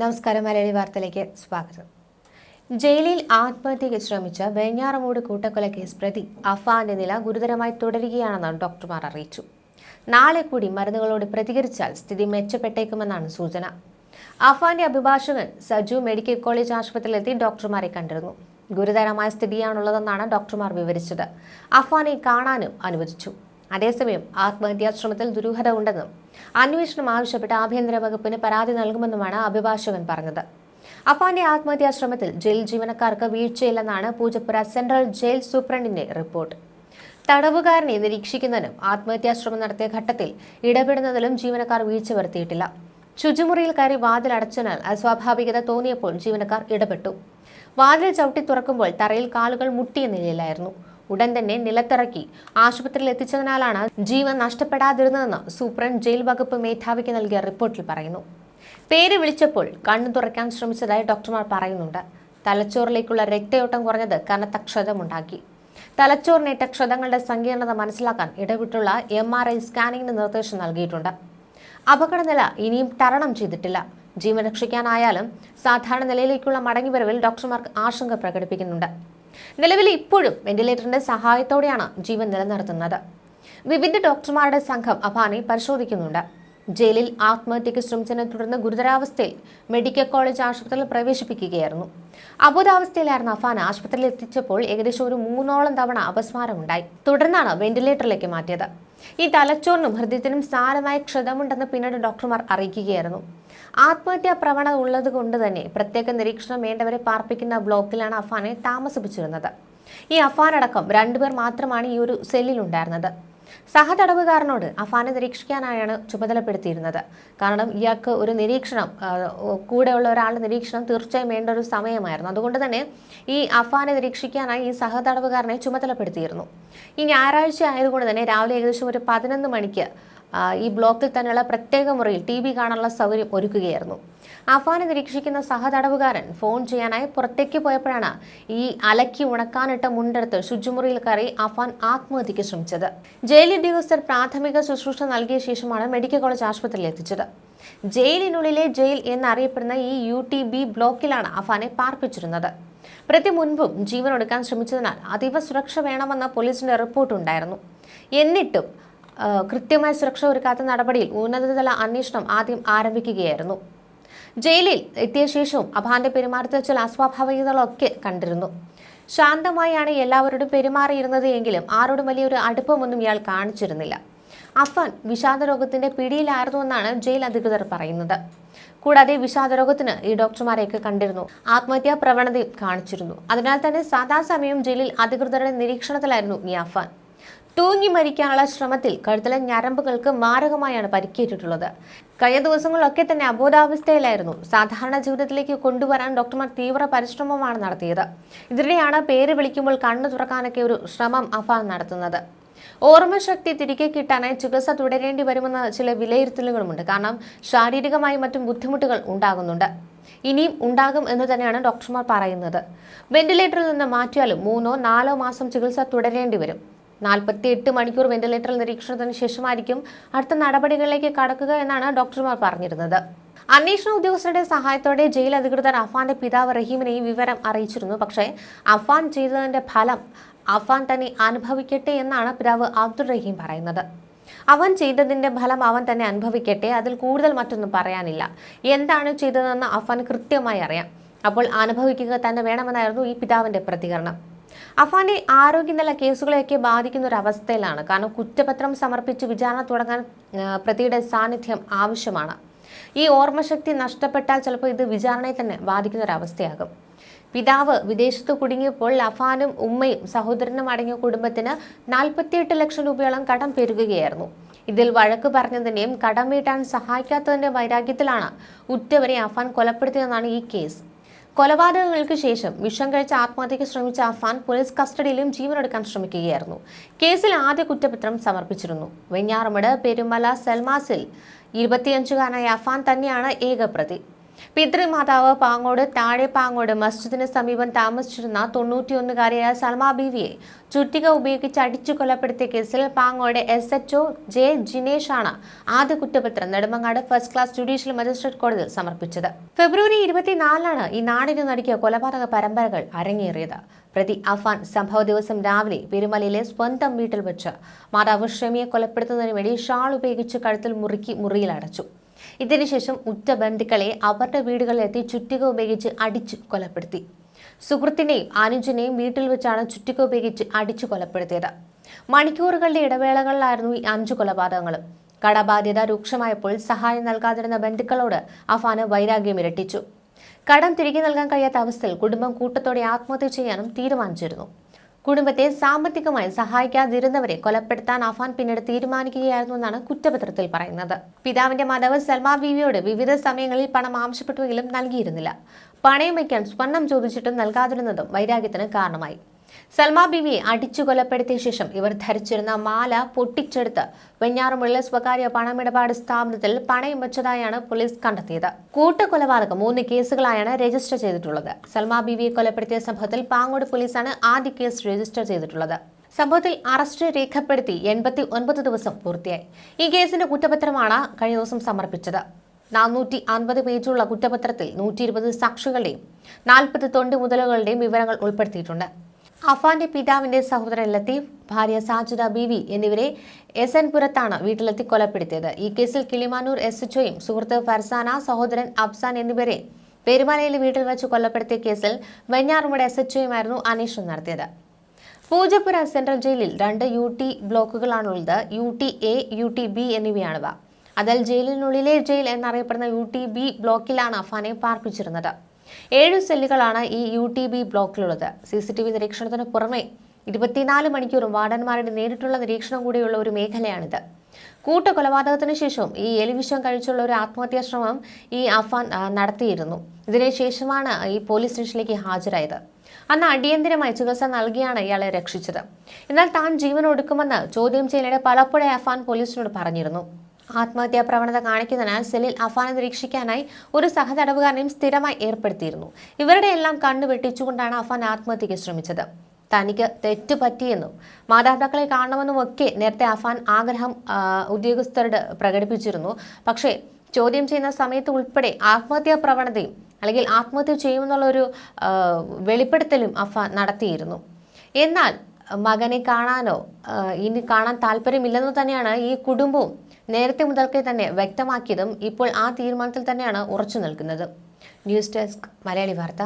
നമസ്കാരം മലയാളി വാർത്തയിലേക്ക് സ്വാഗതം. ജയിലിൽ ആത്മഹത്യയ്ക്ക് ശ്രമിച്ച വെഞ്ഞാറമൂട് കൂട്ടക്കൊല കേസ് പ്രതി അഫാന്റെ നില ഗുരുതരമായി തുടരുകയാണെന്ന് ഡോക്ടർമാർ അറിയിച്ചു. നാളെ കൂടി മരുന്നുകളോട് പ്രതികരിച്ചാൽ സ്ഥിതി മെച്ചപ്പെട്ടേക്കുമെന്നാണ് സൂചന. അഫാന്റെ അഭിഭാഷകൻ സജു മെഡിക്കൽ കോളേജ് ആശുപത്രിയിലെത്തി ഡോക്ടർമാരെ കണ്ടിരുന്നു. ഗുരുതരമായ സ്ഥിതിയാണുള്ളതെന്നാണ് ഡോക്ടർമാർ വിവരിച്ചത്. അഫാനെ കാണാനും അനുവദിച്ചു. അതേസമയം ആത്മഹത്യാശ്രമത്തിൽ ദുരൂഹത ഉണ്ടെന്നും അന്വേഷണം ആവശ്യപ്പെട്ട് ആഭ്യന്തര വകുപ്പിന് പരാതി നൽകുമെന്നുമാണ് അഭിഭാഷകൻ പറഞ്ഞത്. അഫാന്റെ ആത്മഹത്യാശ്രമത്തിൽ ജയിൽ ജീവനക്കാർക്ക് വീഴ്ചയില്ലെന്നാണ് പൂജപ്പുര സെൻട്രൽ ജയിൽ സൂപ്രണ്ടിന്റെ റിപ്പോർട്ട്. തടവുകാരനെ നിരീക്ഷിക്കുന്നതിനും ആത്മഹത്യാശ്രമം നടത്തിയ ഘട്ടത്തിൽ ഇടപെടുന്നതിലും ജീവനക്കാർ വീഴ്ച വരുത്തിയിട്ടില്ല. ശുചിമുറിയിൽ കയറി വാതിൽ അടച്ചതിനാൽ അസ്വാഭാവികത തോന്നിയപ്പോൾ ജീവനക്കാർ ഇടപെട്ടു. വാതിൽ ചവിട്ടി തുറക്കുമ്പോൾ തറയിൽ കാലുകൾ മുട്ടിയ നിലയിലായിരുന്നു. ഉടൻ തന്നെ നിലത്തിറക്കി. ആശുപത്രിയിൽ എത്തിച്ചതിനാലാണ് ജീവൻ നഷ്ടപ്പെടാതിരുന്നതെന്ന് സൂപ്രണ്ട് ജയിൽ വകുപ്പ് മേധാവിക്ക് നൽകിയ റിപ്പോർട്ടിൽ പറയുന്നു. പേര് വിളിച്ചപ്പോൾ കണ്ണു തുറക്കാൻ ശ്രമിച്ചതായി ഡോക്ടർമാർ പറയുന്നുണ്ട്. തലച്ചോറിലേക്കുള്ള രക്തയോട്ടം കുറഞ്ഞത് കനത്ത ക്ഷതമുണ്ടാക്കി. തലച്ചോറിനേറ്റ ക്ഷതങ്ങളുടെ സങ്കീർണത മനസ്സിലാക്കാൻ ഇടവിട്ടുള്ള എം ആർ ഐ സ്കാനിങ്ങിന് നിർദ്ദേശം നൽകിയിട്ടുണ്ട്. അപകടനില ഇനിയും തരണം ചെയ്തിട്ടില്ല. ജീവൻ രക്ഷിക്കാനായാലും സാധാരണ നിലയിലേക്കുള്ള മടങ്ങിവരവിൽ ഡോക്ടർമാർക്ക് ആശങ്ക പ്രകടിപ്പിക്കുന്നുണ്ട്. നിലവിൽ ഇപ്പോഴും വെന്റിലേറ്ററിന്റെ സഹായത്തോടെയാണ് ജീവൻ നിലനിർത്തുന്നത്. വിവിധ ഡോക്ടർമാരുടെ സംഘം അഫാനെ പരിശോധിക്കുന്നുണ്ട്. ജയിലിൽ ആത്മഹത്യയ്ക്ക് ശ്രമിച്ചതിനെ തുടർന്ന് ഗുരുതരാവസ്ഥയിൽ മെഡിക്കൽ കോളേജ് ആശുപത്രിയിൽ പ്രവേശിപ്പിക്കുകയായിരുന്നു. അബോധാവസ്ഥയിലായിരുന്ന അഫാൻ ആശുപത്രിയിൽ എത്തിച്ചപ്പോൾ ഏകദേശം ഒരു മൂന്നോളം തവണ അപസ്മാരമുണ്ടായി. തുടർന്നാണ് വെന്റിലേറ്ററിലേക്ക് മാറ്റിയത്. ഈ തലച്ചോറിനും ഹൃദയത്തിനും സാരമായ ക്ഷതമുണ്ടെന്ന് പിന്നീട് ഡോക്ടർമാർ അറിയിക്കുകയായിരുന്നു. ആത്മഹത്യാ പ്രവണത ഉള്ളത് കൊണ്ട് തന്നെ പ്രത്യേക നിരീക്ഷണം വേണ്ടവരെ പാർപ്പിക്കുന്ന ബ്ലോക്കിലാണ് അഫാനെ താമസിപ്പിച്ചിരുന്നത്. ഈ അഫാനടക്കം രണ്ടുപേർ മാത്രമാണ് ഈ ഒരു സെല്ലിലുണ്ടായിരുന്നത്. സഹതടവുകാരനോട് അഫാനെ നിരീക്ഷിക്കാനായാണ് ചുമതലപ്പെടുത്തിയിരുന്നത്. കാരണം ഇയാൾക്ക് ഒരു നിരീക്ഷണം കൂടെയുള്ള ഒരാളുടെ നിരീക്ഷണം തീർച്ചയായും വേണ്ട ഒരു സമയമായിരുന്നു. അതുകൊണ്ട് തന്നെ ഈ അഫാനെ നിരീക്ഷിക്കാനായി ഈ സഹതടവുകാരനെ ചുമതലപ്പെടുത്തിയിരുന്നു. ഈ ഞായറാഴ്ച ആയതുകൊണ്ട് തന്നെ രാവിലെ ഏകദേശം ഒരു പതിനൊന്ന് മണിക്ക് ഈ ബ്ലോക്കിൽ തന്നെയുള്ള പ്രത്യേക മുറിയിൽ ടി വി കാണാനുള്ള സൗകര്യം ഒരുക്കുകയായിരുന്നു. അഫാനെ നിരീക്ഷിക്കുന്ന സഹതടവുകാരൻ ഫോൺ ചെയ്യാനായി പുറത്തേക്ക് പോയപ്പോഴാണ് ഈ അലക്കി ഉണക്കാനിട്ട മുണ്ടെടുത്ത് ശുചിമുറിയിൽ കയറി അഫാൻ ആത്മഹത്യക്ക് ശ്രമിച്ചത്. ജയിൽ ഉദ്യോഗസ്ഥർ പ്രാഥമിക ശുശ്രൂഷ നൽകിയ ശേഷമാണ് മെഡിക്കൽ കോളേജ് ആശുപത്രിയിൽ എത്തിച്ചത്. ജയിലിനുള്ളിലെ ജയിൽ എന്നറിയപ്പെടുന്ന ഈ യു ടി ബി ബ്ലോക്കിലാണ് അഫാനെ പാർപ്പിച്ചിരുന്നത്. പ്രതി മുൻപും ജീവനൊടുക്കാൻ ശ്രമിച്ചതിനാൽ അതീവ സുരക്ഷ വേണമെന്ന പോലീസിന്റെ റിപ്പോർട്ടുണ്ടായിരുന്നു. എന്നിട്ടും കൃത്യമായ സുരക്ഷ ഒരുക്കാത്ത നടപടിയിൽ ഉന്നതതല അന്വേഷണം ആദ്യം ആരംഭിക്കുകയായിരുന്നു. ജയിലിൽ എത്തിയ ശേഷവും അഭാന്റെ പെരുമാറ്റത്തിൽ ചില അസ്വാഭാവികതകളൊക്കെ കണ്ടിരുന്നു. ശാന്തമായാണ് എല്ലാവരോടും പെരുമാറിയിരുന്നത് എങ്കിലും ആരോടും വലിയൊരു അടുപ്പമൊന്നും ഇയാൾ കാണിച്ചിരുന്നില്ല. അഫാൻ വിഷാദരോഗത്തിന്റെ പിടിയിലായിരുന്നുവെന്നാണ് ജയിൽ അധികൃതർ പറയുന്നത്. കൂടാതെ വിഷാദരോഗത്തിന് ഈ ഡോക്ടർമാരെയൊക്കെ കണ്ടിരുന്നു. ആത്മഹത്യാ പ്രവണതയും കാണിച്ചിരുന്നു. അതിനാൽ തന്നെ സദാസമയം ജയിലിൽ അധികൃതരുടെ നിരീക്ഷണത്തിലായിരുന്നു ഈ അഫാൻ തൂങ്ങി മരിക്കാനുള്ള ശ്രമത്തിൽ കഴുത്തിലെ ഞരമ്പുകൾക്ക് മാരകമായാണ് പരിക്കേറ്റിട്ടുള്ളത്. കഴിഞ്ഞ ദിവസങ്ങളിലൊക്കെ തന്നെ അബോധാവസ്ഥയിലായിരുന്നു. സാധാരണ ജീവിതത്തിലേക്ക് കൊണ്ടുവരാൻ ഡോക്ടർമാർ തീവ്ര പരിശ്രമമാണ് നടത്തിയത്. ഇതിനിടെയാണ് പേര് വിളിക്കുമ്പോൾ കണ്ണു തുറക്കാനൊക്കെ ഒരു ശ്രമം അഫാൻ നടത്തുന്നത്. ഓർമ്മശക്തി തിരികെ കിട്ടാനായി ചികിത്സ തുടരേണ്ടി വരുമെന്ന ചില വിലയിരുത്തലുകളുമുണ്ട്. കാരണം ശാരീരികമായി മറ്റും ബുദ്ധിമുട്ടുകൾ ഉണ്ടാകുന്നുണ്ട്. ഇനിയും ഉണ്ടാകും എന്ന് തന്നെയാണ് ഡോക്ടർമാർ പറയുന്നത്. വെന്റിലേറ്ററിൽ നിന്ന് മാറ്റിയാലും മൂന്നോ നാലോ മാസം ചികിത്സ തുടരേണ്ടി വരും. നാൽപ്പത്തി എട്ട് മണിക്കൂർ വെന്റിലേറ്ററിൽ നിരീക്ഷണത്തിന് ശേഷമായിരിക്കും അടുത്ത നടപടികളിലേക്ക് കടക്കുക എന്നാണ് ഡോക്ടർമാർ പറഞ്ഞിരുന്നത്. അന്വേഷണ ഉദ്യോഗസ്ഥരുടെ സഹായത്തോടെ ജയിൽ അധികൃതർ അഫാന്റെ പിതാവ് റഹീമിനെ ഈ വിവരം അറിയിച്ചിരുന്നു. പക്ഷേ അഫാൻ ചെയ്തതിന്റെ ഫലം അഫാൻ തന്നെ അനുഭവിക്കട്ടെ എന്നാണ് പിതാവ് അബ്ദുൾ റഹീം പറയുന്നത്. അവൻ ചെയ്തതിന്റെ ഫലം അവൻ തന്നെ അനുഭവിക്കട്ടെ അതിൽ കൂടുതൽ മറ്റൊന്നും പറയാനില്ല. എന്താണ് ചെയ്തതെന്ന് അഫാൻ കൃത്യമായി അറിയാം. അപ്പോൾ അനുഭവിക്കുക തന്നെ വേണമെന്നായിരുന്നു ഈ പിതാവിന്റെ പ്രതികരണം. അഫാന്റെ ആരോഗ്യനില കേസുകളെയൊക്കെ ബാധിക്കുന്ന ഒരു അവസ്ഥയിലാണ് കാരണം കുറ്റപത്രം സമർപ്പിച്ച് വിചാരണ തുടങ്ങാൻ പ്രതിയുടെ സാന്നിധ്യം ആവശ്യമാണ്. ഈ ഓർമ്മശക്തി നഷ്ടപ്പെട്ടാൽ ചിലപ്പോൾ ഇത് വിചാരണയെ തന്നെ ബാധിക്കുന്ന ഒരു അവസ്ഥയാകും പിതാവ് വിദേശത്ത് കുടുങ്ങിയപ്പോൾ അഫാനും ഉമ്മയും സഹോദരനും അടങ്ങിയ കുടുംബത്തിന് നാൽപ്പത്തിയെട്ട് ലക്ഷം രൂപയോളം കടം പെരുകുകയായിരുന്നു. ഇതിൽ വഴക്ക് പറഞ്ഞതിന്റെയും കടം വീട്ടാൻ സഹായിക്കാത്തതിന്റെ വൈരാഗ്യത്തിലാണ് ഉറ്റവരെ അഫാൻ കൊലപ്പെടുത്തിയതെന്നാണ് ഈ കേസ്. കൊലപാതകങ്ങൾക്ക് ശേഷം വിഷം കഴിച്ച ആത്മഹത്യയ്ക്ക് ശ്രമിച്ച അഫാൻ പോലീസ് കസ്റ്റഡിയിലും ജീവനെടുക്കാൻ ശ്രമിക്കുകയായിരുന്നു. കേസിൽ ആദ്യ കുറ്റപത്രം സമർപ്പിച്ചിരുന്നു. വെഞ്ഞാറമട് പെരുമല സെൽമാസിൽ ഇരുപത്തിയഞ്ചുകാരനായ അഫാൻ തന്നെയാണ് ഏക പ്രതി പിതൃമാതാവ് പാങ്ങോട് താഴെ പാങ്ങോട് മസ്ജിദിന് സമീപം താമസിച്ചിരുന്ന തൊണ്ണൂറ്റിയൊന്നുകാരിയായ സൽമ ബീവിയെ ചുറ്റിക ഉപയോഗിച്ച് അടിച്ചു കൊലപ്പെടുത്തിയ കേസിൽ Pangode S H O J Jinesh ആണ് ആദ്യ കുറ്റപത്രം Nedumangad first class judicial magistrate കോടതിയിൽ സമർപ്പിച്ചത്. ഫെബ്രുവരി ഇരുപത്തിനാലിനാണ് ഈ നാടിന് നടുക്കിയ കൊലപാതക പരമ്പരകൾ അരങ്ങേറിയത്. പ്രതി അഫാൻ സംഭവ ദിവസം രാവിലെ പെരുമലയിലെ സ്വന്തം വീട്ടിൽ വെച്ച് മാതാവ് ഷമിയെ കൊലപ്പെടുത്തുന്നതിന് വേണ്ടി ഷാൾ ഉപയോഗിച്ച് കഴുത്തിൽ മുറുക്കി മുറിയിൽ അടച്ചു ഇതിനുശേഷം ഉറ്റ ബന്ധുക്കളെ അവരുടെ വീടുകളിലെത്തി ചുറ്റിക ഉപയോഗിച്ച് അടിച്ചു കൊലപ്പെടുത്തി. സുഹൃത്തിനെയും അനുജനെയും വീട്ടിൽ വെച്ചാണ് ചുറ്റിക ഉപയോഗിച്ച് അടിച്ചു കൊലപ്പെടുത്തിയത്. മണിക്കൂറുകളുടെ ഇടവേളകളിലായിരുന്നു ഈ അഞ്ചു കൊലപാതകങ്ങളും. കടബാധ്യത രൂക്ഷമായപ്പോൾ സഹായം നൽകാതിരുന്ന ബന്ധുക്കളോട് അഫാന് വൈരാഗ്യം ഇരട്ടിച്ചു. കടം തിരികെ നൽകാൻ കഴിയാത്ത അവസ്ഥയിൽ കുടുംബം കൂട്ടത്തോടെ ആത്മഹത്യ ചെയ്യാനും തീരുമാനിച്ചിരുന്നു. കുടുംബത്തെ സാമ്പത്തികമായി സഹായിക്കാതിരുന്നവരെ കൊലപ്പെടുത്താൻ അഫാൻ പിന്നീട് തീരുമാനിക്കുകയായിരുന്നു എന്നാണ് കുറ്റപത്രത്തിൽ പറയുന്നത്. പിതാവിന്റെ മാതാവ് സൽമാ ബീവിയോട് വിവിധ സമയങ്ങളിൽ പണം ആവശ്യപ്പെട്ടുവെങ്കിലും നൽകിയിരുന്നില്ല. പണയം വയ്ക്കാൻ സ്വർണം ചോദിച്ചിട്ടും നൽകാതിരുന്നതും വൈരാഗ്യത്തിന് കാരണമായി. സൽമാ ബീവിയെ അടിച്ചു കൊലപ്പെടുത്തിയ ശേഷം ഇവർ ധരിച്ചിരുന്ന മാല പൊട്ടിച്ചെടുത്ത് വെഞ്ഞാറുമുള്ള സ്വകാര്യ പണമിടപാട് സ്ഥാപനത്തിൽ പണയം വെച്ചതായാണ് പോലീസ് കണ്ടെത്തിയത്. കൂട്ടക്കൊലപാതകം മൂന്ന് കേസുകളായാണ് രജിസ്റ്റർ ചെയ്തിട്ടുള്ളത്. സൽമാ ബീവിയെ കൊലപ്പെടുത്തിയ സംഭവത്തിൽ പാങ്ങോട് പോലീസാണ് ആദ്യ കേസ് രജിസ്റ്റർ ചെയ്തിട്ടുള്ളത്. സംഭവത്തിൽ അറസ്റ്റ് രേഖപ്പെടുത്തി എൺപത്തി ഒൻപത് ദിവസം പൂർത്തിയായി. ഈ കേസിന്റെ കുറ്റപത്രമാണ് കഴിഞ്ഞ ദിവസം സമർപ്പിച്ചത്. നാനൂറ്റി അൻപത് പേജുള്ള കുറ്റപത്രത്തിൽ നൂറ്റി ഇരുപത് സാക്ഷികളുടെയും നാൽപ്പത് തൊണ്ടി മുതലുകളുടെയും വിവരങ്ങൾ ഉൾപ്പെടുത്തിയിട്ടുണ്ട്. അഫാന്റെ പിതാവിന്റെ സഹോദരൻ ലത്തീഫ് ഭാര്യ സാജുദ ബീവി എന്നിവരെ എസ് എൻ പുരത്താണ് വീട്ടിലെത്തി കൊലപ്പെടുത്തിയത്. ഈ കേസിൽ കിളിമാനൂർ എസ് എച്ച്ഒയും സുഹൃത്ത് ഫർസാന സഹോദരൻ അഫ്സാൻ എന്നിവരെ പെരുമലയിലെ വീട്ടിൽ വെച്ച് കൊല്ലപ്പെടുത്തിയ കേസിൽ വെഞ്ഞാറുമുട എസ് എച്ച്ഒയുമായിരുന്നു അന്വേഷണം നടത്തിയത്. പൂജപ്പുര സെൻട്രൽ ജയിലിൽ രണ്ട് U T ബ്ലോക്കുകളാണുള്ളത്. U T A U T B എന്നിവയാണിവ. അതിൽ ജയിലിനുള്ളിലെ ജയിൽ എന്നറിയപ്പെടുന്ന യു ടി ബി ബ്ലോക്കിലാണ് അഫാനെ പാർപ്പിച്ചിരുന്നത്. ഏഴ് സെല്ലുകളാണ് ഈ യു ടി ബി ബ്ലോക്കിലുള്ളത്. സി സി ടി വി നിരീക്ഷണത്തിന് പുറമെ ഇരുപത്തിനാല് മണിക്കൂറും വാർഡന്മാരുടെ നേരിട്ടുള്ള നിരീക്ഷണം കൂടിയുള്ള ഒരു മേഖലയാണിത്. കൂട്ടക്കൊലപാതകത്തിന് ശേഷം ഈ എലിവിഷം കഴിച്ചുള്ള ഒരു ആത്മഹത്യാ ശ്രമം ഈ അഫാൻ നടത്തിയിരുന്നു. ഇതിനുശേഷമാണ് ഈ പോലീസ് സ്റ്റേഷനിലേക്ക് ഹാജരായത്. അന്ന് അടിയന്തിരമായി ചികിത്സ നൽകിയാണ് ഇയാളെ രക്ഷിച്ചത്. എന്നാൽ താൻ ജീവൻ ഒടുക്കുമെന്ന് ചോദ്യം ചെയ്യലിടെ പലപ്പോഴും അഫാൻ പോലീസിനോട് പറഞ്ഞിരുന്നു. ആത്മഹത്യാ പ്രവണത കാണിക്കുന്നതിനാൽ സെല്ലിൽ അഫാനെ നിരീക്ഷിക്കാനായി ഒരു സഹതടവുകാരനെയും സ്ഥിരമായി ഏർപ്പെടുത്തിയിരുന്നു. ഇവരുടെ എല്ലാം കണ്ണു വെട്ടിച്ചുകൊണ്ടാണ് അഫാൻ ആത്മഹത്യയ്ക്ക് ശ്രമിച്ചത്. തനിക്ക് തെറ്റ് പറ്റിയെന്നും മാതാപിതാക്കളെ കാണണമെന്നും ഒക്കെ നേരത്തെ അഫാൻ ആഗ്രഹം ഉദ്യോഗസ്ഥരുടെ പ്രകടിപ്പിച്ചിരുന്നു. പക്ഷേ ചോദ്യം ചെയ്യുന്ന സമയത്ത് ഉൾപ്പെടെ ആത്മഹത്യാ പ്രവണതയും അല്ലെങ്കിൽ ആത്മഹത്യ ചെയ്യുമെന്നുള്ളൊരു വെളിപ്പെടുത്തലും അഫാൻ നടത്തിയിരുന്നു. എന്നാൽ മകനെ കാണാനോ ഇനി കാണാൻ താല്പര്യമില്ലെന്ന് തന്നെയാണ് ഈ കുടുംബവും നേരത്തെ മുതൽക്കേ തന്നെ വ്യക്തമാക്കിയതും ഇപ്പോൾ ആ തീരുമാനത്തിൽ തന്നെയാണ് ഉറച്ചു നിൽക്കുന്നത്. ന്യൂസ് ഡെസ്ക് മലയാളി വാർത്ത.